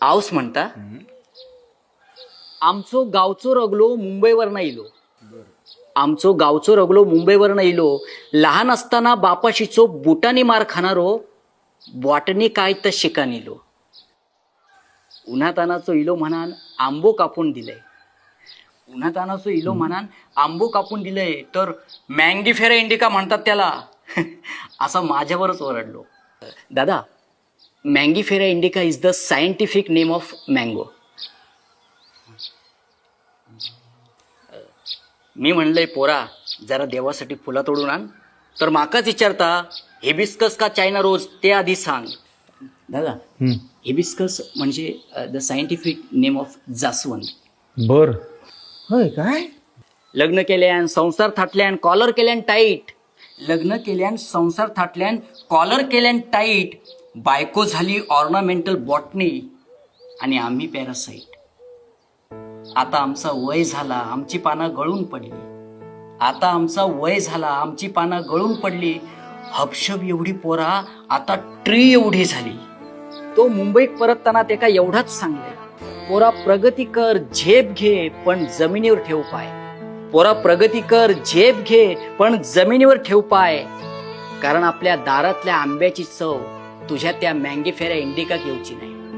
आऊस म्हणता? आमचो गावचो रगलो मुंबईवर इलो आमचो गावचो रगलो मुंबईवर इलो लहान असताना बापाशीचो बुटानी मार खाणारो बॉटनी काय तर शिकान इलो. उन्हातानाचो इलो म्हणान आंबो कापून दिलंय. उन्हातानाचो इलो म्हणान आंबो कापून दिलंय. तर मँगी फेरा इंडिका म्हणतात त्याला. असं माझ्यावरच ओरडलो. दादा Mangifera indica is the scientific name of mango मी म्हणलंय पोरा जरा देवासाठी फुलं तोडून आण. तर माकाच विचारता हेबिस्कस का चायना रोज? ते आधी सांग. दादा हेबिस्कस म्हणजे द सायंटिफिक नेम ऑफ जास्वंत बर. होय काय? लग्न केल्यान संसार थाटल्यान कॉलर केल्यान टाईट. लग्न केल्यान संसार थाटल्यान कॉलर केल्यान टाईट. बायको झाली ऑर्नामेंटल बॉटनी आणि आम्ही पॅरासाईट आता आमचा वय झाला आमची पानं गळून पडली. आता आमचा वय झाला आमची पानं गळून पडली. हपशप एवढी पोरा आता ट्री एवढी झाली. तो मुंबईत परतताना ते का एवढाच सांगले. पोरा प्रगती कर झेप घे पण जमिनीवर ठेव पाय. पोरा प्रगती कर झेप घे पण जमिनीवर ठेव पाय. कारण आपल्या दारातल्या आंब्याची चव तुझ्या त्या मँगी फेऱ्या इंडिका घेऊची नाही.